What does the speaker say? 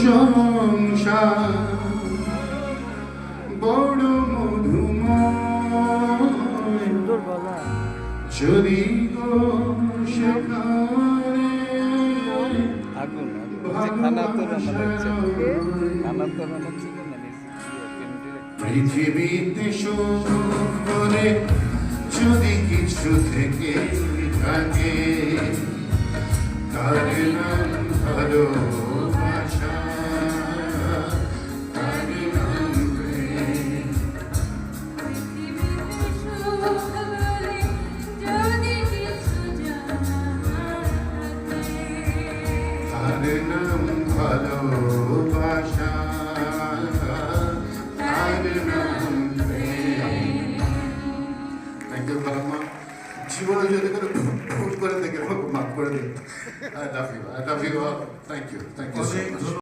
সংসার বড় মধুময়। যদি গো সেখানে আগুন আগুন। খানা তো রান্না হচ্ছে খানা তো রান্না ছিল না পৃথিবীতে করে যদি কিছু থেকে থাকে তার নাম তার নাম ভালোবাসা তার নাম থ্যাংক ইউ ভারম্মা জীবনে যদি করে ভুল করে দেখে আমাকে মাফ করে দিন। I love you I love you thank you thank you